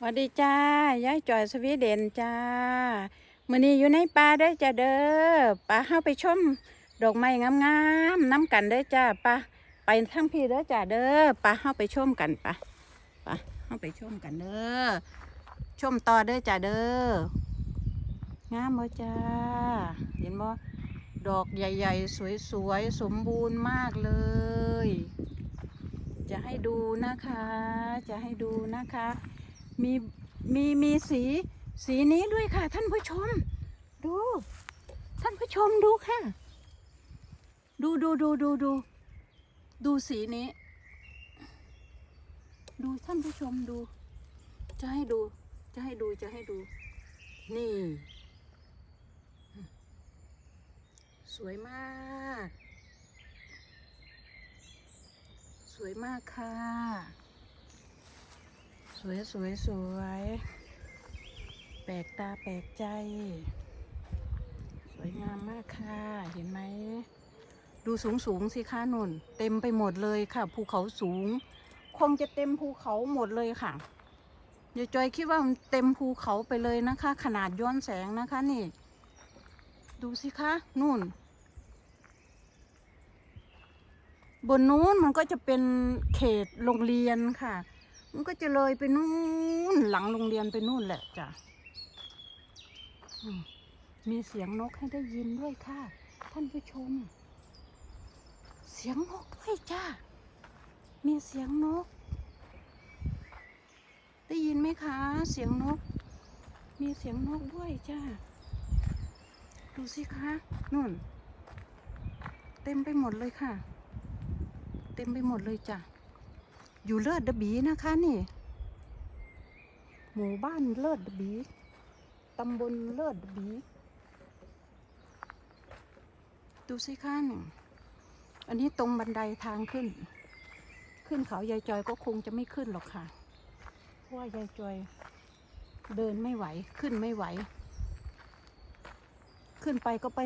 สวัสดีจ้ายายจอยสวีเดนจ้ามือนี้อยู่ในป่าเด้จ้าเด้อป่าเฮาไปชมดอกไม้งามๆน้ำกันเด้จ้าป่าไปทั้งพี่เด้จ้าเด้อป่าเฮาไปชมกันป่าป่าเฮาไปชมกันเด้อชมต่อเด้จ้าเด้องามบ่จ้าเห็นบ่ดอกใหญ่ ๆ สวยๆสมบูรณ์มากเลย จะให้ดูนะคะ จะให้ดูนะคะ มีมีมีสีสีนี้ด้วยค่ะ ท่านผู้ชม ดู ท่านผู้ชมดูค่ะ ดูดูดูดูดู ดูสีนี้ ดูท่านผู้ชมดู จะให้ดู จะให้ดูจะให้ดู นี่ สวยมาก สวยมากค่ะ สวยสวยสวย แปลกตาแปลกใจ สวยงามมากค่ะ เห็นไหม ดูสูงสูงสิค่ะนุ่น เต็มไปหมดเลยค่ะ ภูเขาสูง คงจะเต็มภูเขาหมดเลยค่ะยายจอยคิดว่ามันเต็มภูเขาไปเลยนะคะ ขนาดย้อนแสงนะคะนี่ ดูสิคะนู่น บนนู้นมันก็จะเป็นเขตโรงเรียนค่ะ มันก็จะเลยไปนู่นหลังโรงเรียนไปนู่นแหละจ้ะมมีเสียงนกให้ได้ยินด้วยค่ะ ท่านผู้ชม เสียงนกด้วยจ้ามีเสียงนก ได้ยินไหมคะ เสียงนก มีเสียงนกด้วยจ้าดูสิคะนู่น เต็มไปหมดเลยค่ะ เต็มไปหมดเลยจ้ะ อยู่เลิศดบีนะคะนี่ หมู่บ้านเลิศดบีตำบลเลิศดบี ดูสิคะนี่อันนี้ตรงบันไดทางขึ้น ขึ้นเขายายจอยก็คงจะไม่ขึ้นหรอกค่ะ เพราะว่ายายจอยเดินไม่ไหวขึ้นไม่ไหว ขึ้นไปก็ไป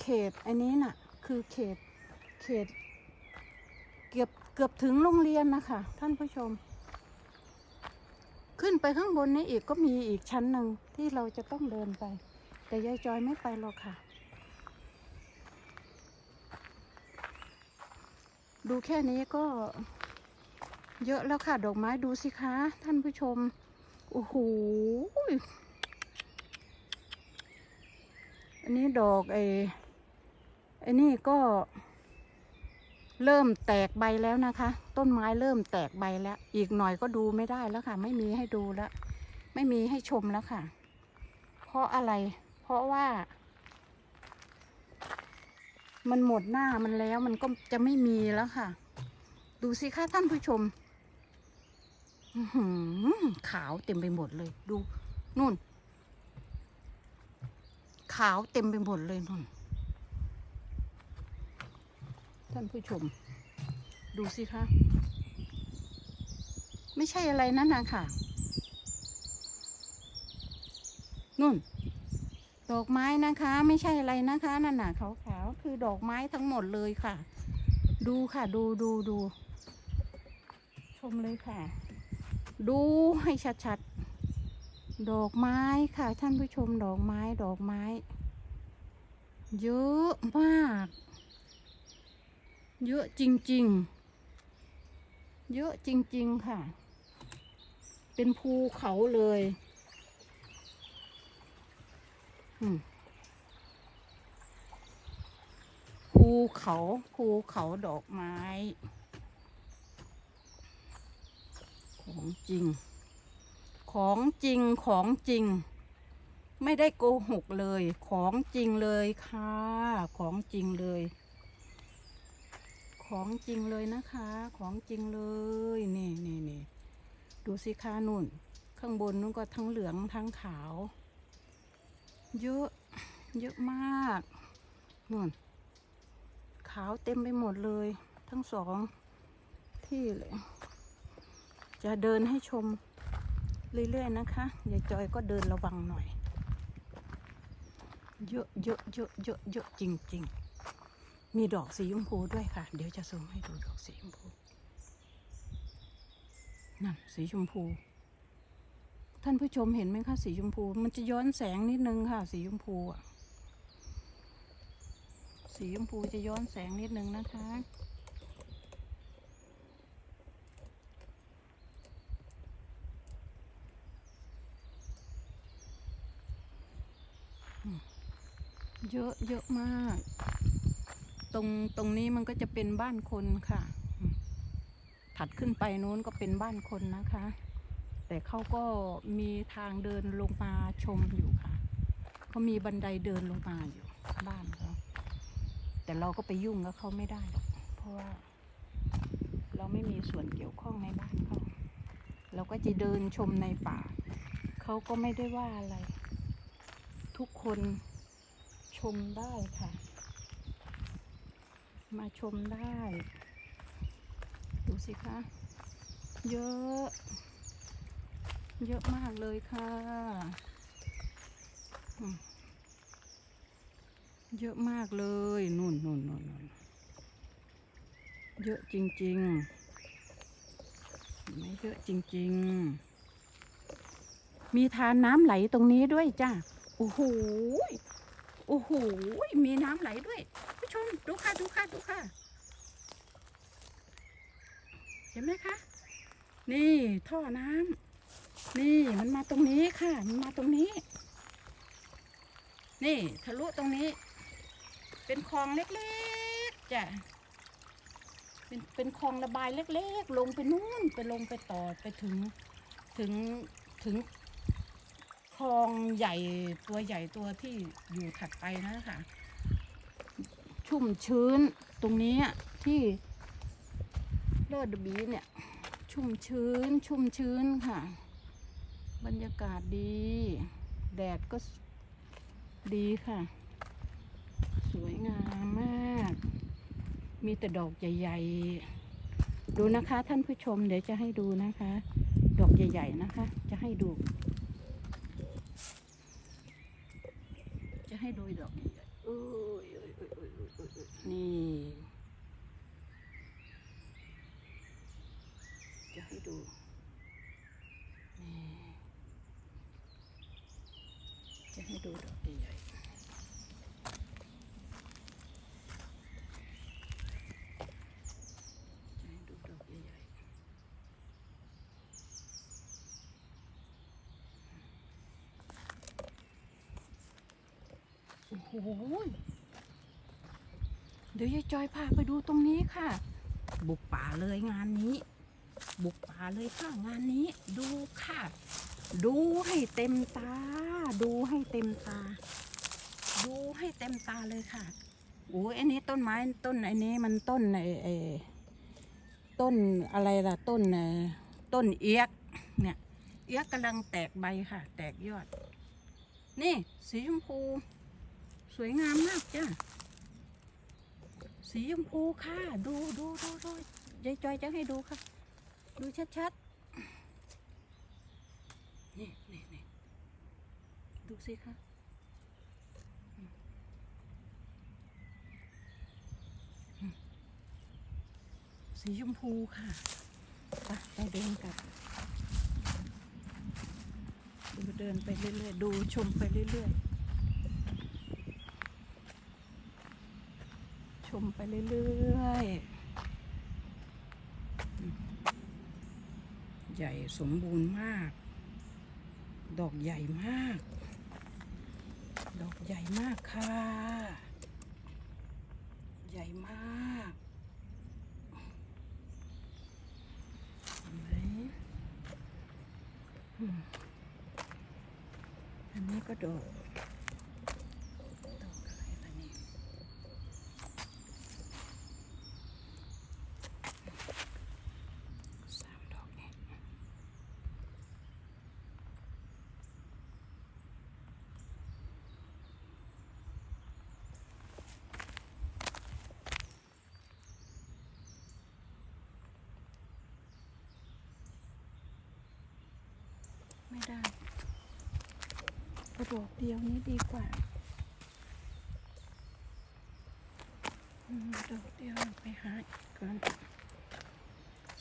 เขตอันนี้น่ะ คือเขตเขต เกือบ เกือบถึงโรงเรียนนะคะ ท่านผู้ชม ขึ้นไปข้างบนนี้อีกก็มีอีกชั้นหนึ่งที่เราจะต้องเดินไป แต่ยายจอยไม่ไปหรอกค่ะ ดูแค่นี้ก็เยอะแล้วค่ะ ดอกไม้ดูสิคะ ท่านผู้ชม โอ้โห อันนี้ดอกไอ้ไอ้นี่ก็ เริ่มแตกใบแล้วนะคะ ต้นไม้เริ่มแตกใบแล้ว อีกหน่อยก็ดูไม่ได้แล้วค่ะ ไม่มีให้ดูแล้วไม่มีให้ชมแล้วค่ะ เพราะอะไร เพราะว่า มันหมดหน้ามันแล้วมันก็จะไม่มีแล้วค่ะ ดูสิคะท่านผู้ชมขาวเต็มไปหมดเลย ดูนู่น ขาวเต็มไปหมดเลยนู่น ท่านผู้ชม ดูสิคะ ไม่ใช่อะไรนั่นนะค่ะ นุ่น ดอกไม้นะคะ ไม่ใช่อะไรนะคะนั่นน่ะขาวๆคือดอกไม้ทั้งหมดเลยค่ะ ดูค่ะ ดูดูดู ชมเลยค่ะ ดูให้ชัดๆ ดอกไม้ค่ะ ท่านผู้ชมดอกไม้ดอกไม้ เยอะมาก เยอะจริง ๆ เยอะจริง ๆ ค่ะ เป็นภูเขาเลยภูเขาภูเขาดอกไม้ ของจริง ของจริงของจริง ไม่ได้โกหกเลย ของจริงเลยค่ะ ของจริงเลย ของจริงเลยนะคะ ของจริงเลยนี่นี่นี่ดูสิคะนุ่น ข้างบนนุ่นก็ทั้งเหลืองทั้งขาว เยอะเยอะมากนุ่น ขาวเต็มไปหมดเลย ทั้งสองที่เลย จะเดินให้ชมเรื่อยๆนะคะยายจอยก็เดินระวังหน่อย เยอะเยอะเยอะเยอะเยอะจริงๆ มีดอกสีชมพูด้วยค่ะ เดี๋ยวจะส่งให้ดูดอกสีชมพูนั่นสีชมพู ท่านผู้ชมเห็นไหมคะสีชมพู มันจะย้อนแสงนิดนึงค่ะ สีชมพูอะสีชมพูจะย้อนแสงนิดนึงนะคะ เยอะเยอะมาก ตรงตรงนี้มันก็จะเป็นบ้านคนค่ะ ถัดขึ้นไปนู้นก็เป็นบ้านคนนะคะ แต่เขาก็มีทางเดินลงมาชมอยู่ค่ะเขามีบันไดเดินลงมาอยู่บ้านเขาแต่เราก็ไปยุ่งกับเขาไม่ได้หรอกเพราะว่า เราไม่มีส่วนเกี่ยวข้องในบ้านเขาเราก็จะเดินชมในป่าเขาก็ไม่ได้ว่าอะไร ทุกคนชมได้ค่ะ มาชมได้ ดูสิคะ เยอะ เยอะมากเลยค่ะ เยอะมากเลยนู่นนู่นนู่นนนเยอะจริงๆไม่เยอะจริง ๆ มีทานน้ำไหลตรงนี้ด้วยจ้ะโอ้โห โอ้โห มีน้ำไหลด้วย ผู้ชมดูค่ะดูค่ะดูค่ะ เห็นไหมคะ นี่ท่อน้ำนี่มันมาตรงนี้ค่ะ มันมาตรงนี้ นี่ทะลุตรงนี้ เป็นคลองเล็กๆจ้ะเป็นเป็นคลองระบายเล็กๆ ลงไปนู่นไปลงไปต่อไปถึงถึงถึงคลองใหญ่ตัวใหญ่ตัวที่อยู่ถัดไปนะคะ ชุ่มชื้นตรงนี้ที่เลิศบีเนี่ย ชุ่มชื้น ชุ่มชื้นค่ะ บรรยากาศดี แดดก็ดีค่ะ สวยงามมาก มีแต่ดอกใหญ่ ๆ ดูนะคะ ท่านผู้ชมเดี๋ยวจะให้ดูนะคะ ดอกใหญ่ ๆ นะคะ จะให้ดู จะให้ดูดอกใหญ่ๆโอ้ยโอ้ นี่ จะให้ดู นี่ จะให้ดูดอกใหญ่จะให้ดูดอกใหญ่โอ้โห เดี๋ยวยายจอยพาไปดูตรงนี้ค่ะ บุกป่าเลยงานนี้ บุกป่าเลยค่ะงานนี้ ดูค่ะ ดูให้เต็มตา ดูให้เต็มตา ดูให้เต็มตาเลยค่ะโอ้ยอันนี้ต้นไม้ต้นไอ้นี้มันต้นไอ้ไอ้ต้นอะไรล่ะต้นไอ้ต้นเอียกเนี่ยเอียกกำลังแตกใบค่ะ แตกยอด นี่ สีชมพู สวยงามมากจ้ะ สีชมพูค่ะ ดูดูดูดูยายจอยจะให้ดูค่ะ ดูชัดๆ นี่นี่นี่ดูสิค่ะสีชมพูค่ะไปไปเดินกันเดินไปเรื่อยๆ ดูชมไปเรื่อยๆ ชมไปเรื่อยๆ ใหญ่สมบูรณ์มาก ดอกใหญ่มาก ดอกใหญ่มากค่ะ ใหญ่มากเห็นไหมอันนี้ก็ดอก ดอกอะไรล่ะเนี่ยสามดอกนี่ ไม่ได้ กระดอกเดียวนี้ดีกว่าอืมดอกเดียวไปหาอีกก่อน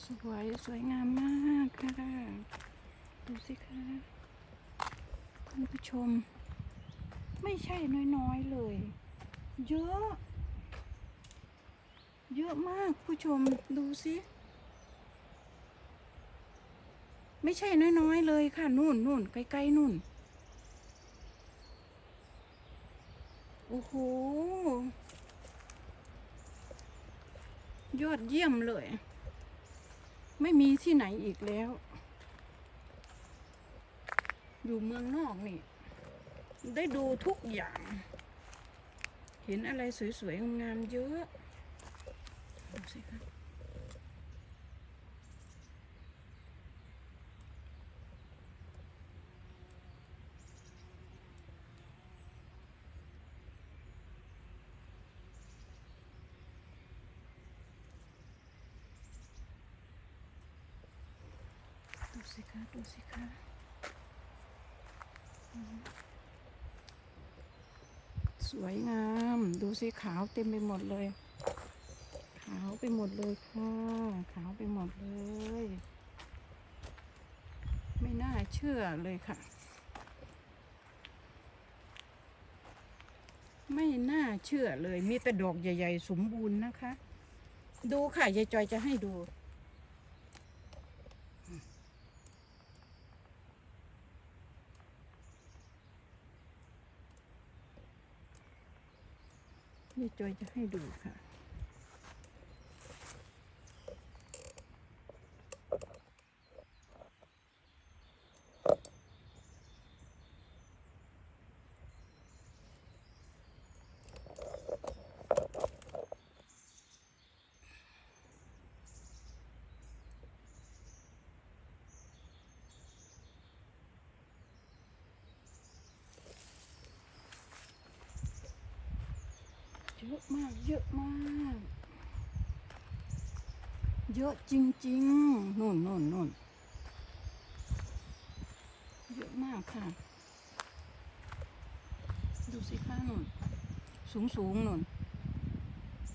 สวยสวยงามมากค่ะดูสิคะผู้ชม ไม่ใช่น้อยๆเลย เยอะ เยอะมากผู้ชมดูสิไม่ใช่น้อยๆเลยค่ะนู่นนู่นใกล้ๆนู่น อ้โหยอดเยี่ยมเลย ไม่มีที่ไหนอีกแล้ว อยู่เมืองนอกนี่ ได้ดูทุกอย่าง เห็นอะไรสวยๆงามๆเยอะดูสิคะดูสิคะดูสิคะอืม สวยงาม ดูสิขาวเต็มไปหมดเลย ขาวไปหมดเลยค่ะขาวไปหมดเลย ไม่น่าเชื่อเลยค่ะ ไม่น่าเชื่อเลย มีแต่ดอกใหญ่ ๆ สมบูรณ์นะคะ ดูค่ะยายจอยจะให้ดู ที่จอยจะให้ดูค่ะ เยอะมากเยอะมาก เยอะจริงๆนู่นนู่นนู่นเยอะมากค่ะ ดูสิค่ะนู่นสูงสูงนู่น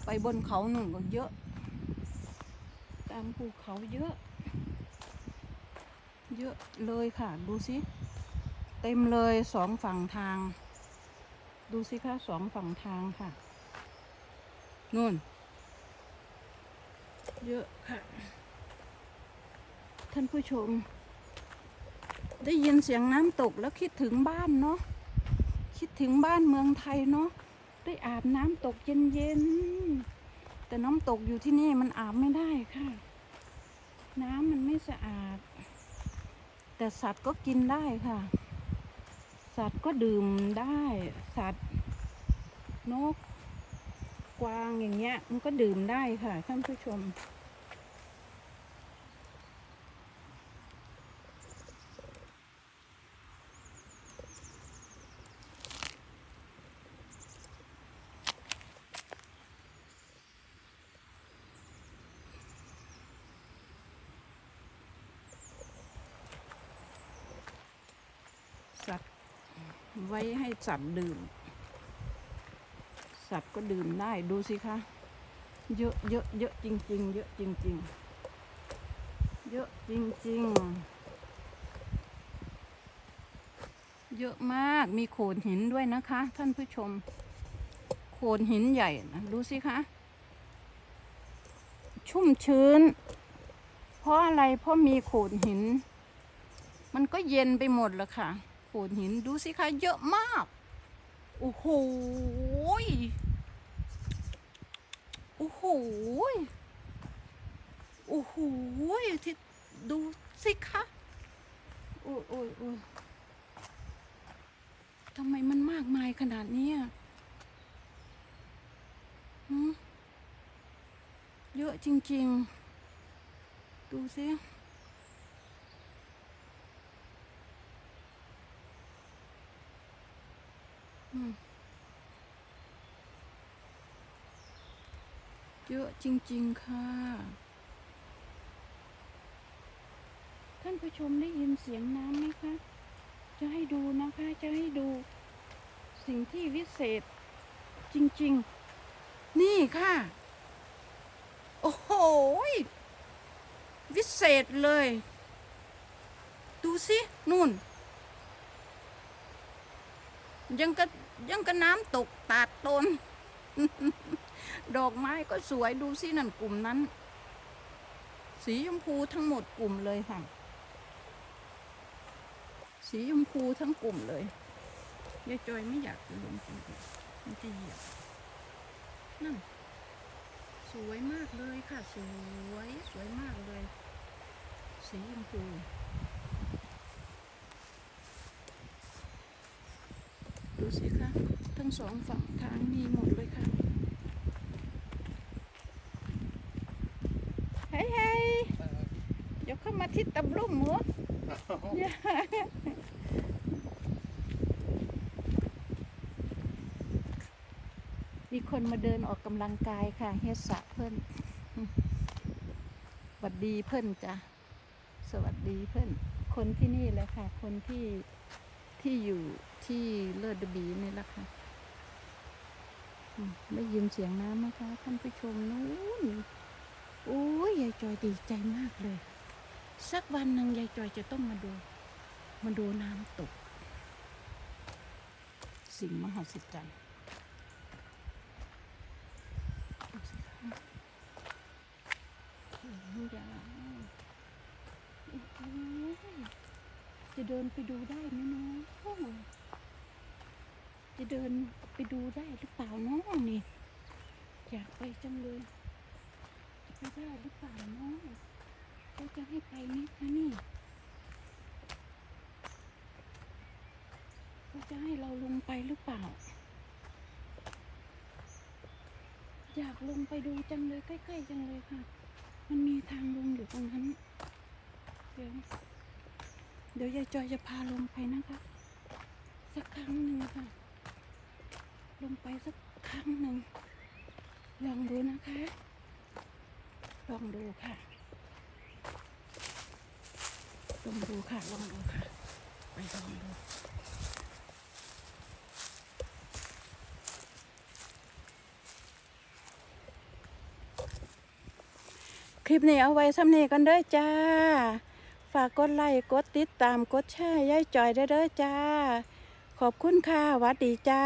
ไปบนเขานู่นก็เยอะ ตามภูเขาเยอะ เยอะเลยค่ะ ดูสิ เต็มเลยสองฝั่งทาง ดูสิคะสองฝั่งทางค่ะ นู่น เยอะค่ะ ท่านผู้ชม ได้ยินเสียงน้ำตกแล้วคิดถึงบ้านเนาะคิดถึงบ้านเมืองไทยเนาะได้อาบน้ำตกเย็นๆแต่น้ำตกอยู่ที่นี่มันอาบไม่ได้ค่ะ น้ำมันไม่สะอาด แต่สัตว์ก็กินได้ค่ะ สัตว์ก็ดื่มได้ สัตว์นก กวางอย่างเงี้ย มันก็ดื่มได้ค่ะท่านผู้ชม สัตว์ไว้ให้สัตว์ดื่ม สัตว์ก็ดื่มได้ดูสิคะ เยอะเยอะเยอะจริง ๆ เยอะจริง ๆ เยอะจริง ๆ เยอะมากมีโขดหินด้วยนะคะ ท่านผู้ชม โขดหินใหญ่นะดูสิคะชุ่มชื้น เพราะอะไรเพราะมีโขดหิน มันก็เย็นไปหมดแล้วค่ะ โขดหินดูสิคะเยอะมาก โอ้โหย โอ้โหยโอ้โหที่ดูสิคะโอ้ยโอ้ยโอ้ยทำไมมันมากมายขนาดนี้อะเยอะจริง ๆ ดูสิ เยอะจริง ๆ ค่ะ ท่านผู้ชมได้ยินเสียงน้ำไหมคะ จะให้ดูนะคะ จะให้ดูสิ่งที่วิเศษ จริง ๆ นี่ค่ะ โอ้โห วิเศษเลย ดูสินู่น ยังก็ยังก็น้ำตกตาดตน ดอกไม้ก็สวยดูสินั่นกลุ่มนั้น สีชมพูทั้งหมดกลุ่มเลยค่ะ สีชมพูทั้งกลุ่มเลยยายจอยไม่อยากจะลงไปมันจะเหยียบนั่นสวยมากเลยค่ะ สวยสวยมากเลย สีชมพูดูสิคะทั้งสองฝั่งทางมีหมดเลยค่ะเฮ้ยเฮ้ยเดี๋ยวเข้ามาที่ตำลุ่มหัว มีค นมาเดินออกกำลังกายค่ะเฮสะเพิ่นสวัสดีเพิ่นจ้ะสวัสดีเพิ่นคนที่นี่แหละค่ะ คนที่ที่อยู่ที่เลิศบีนี่แหละค่ะอืมได้ยินเสียงน้ำไหมคะท่านผู้ชมนู้นโอ้ยยายจอยดีใจมากเลย สักวันหนึ่งยายจอยจะต้องมาดู มาดูน้ำตก สิ่งมหัศจรรย์ดูสิคะโอ้ยยาจะเดินไปดูได้ไหมเนาะจะเดินไปดูได้หรือเปล่าเนาะนี่อยากไปจังเลยจะไปได้หรือเปล่าเนาะเขาจะให้ไปไหมคะนี่เขาจะให้เราลงไปหรือเปล่า อยากลงไปดูจังเลยใกล้ๆจังเลยค่ะ มันมีทางลงอยู่ตรงนั้น เดี๋ยว เดี๋ยวยายจอยจะพาลงไปนะคะ สักครั้งหนึ่งค่ะ ลงไปสักครั้งหนึ่ง ลองดูนะคะ ลองดูค่ะ ลองดูค่ะ ลองดูค่ะ ไปลองดู ลิปนี้เอาไว้ซ้ำนี้กันเด้อจ้า ฝากกดไลค์กดติดตามกดแชร์ย้ายจอยด้เด้อจ้า ขอบคุณค่ะวัดดีจ้า